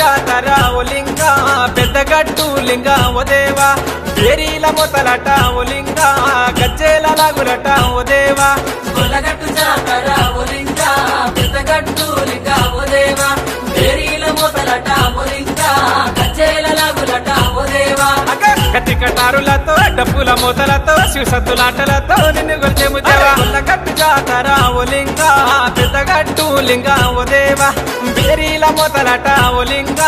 జాతర ఓ లింగ పెద్దగట్టు లింగ ఓ దేవా. ఏరీల మొతలట ఓ లింగ గజ్జేల లాగులట ఓ దేవా. కొల్లగట్టు జాతర ఒలింక పెద్దగట్టు లింగ ఓ దేవా. డేరీల మొసలట ఒలింక కచ్చేల లాగులట ఓ దేవా. కత్తి కటారులతో డప్పుల మూతలతో శివసత్తులాటలతో నిన్ను గొలిచేము దేవా కట్టుగా జాతర లింగ పెద్దగట్టు లింగ ఓ దేవా. బేరీల మొదలట ఓ లింగ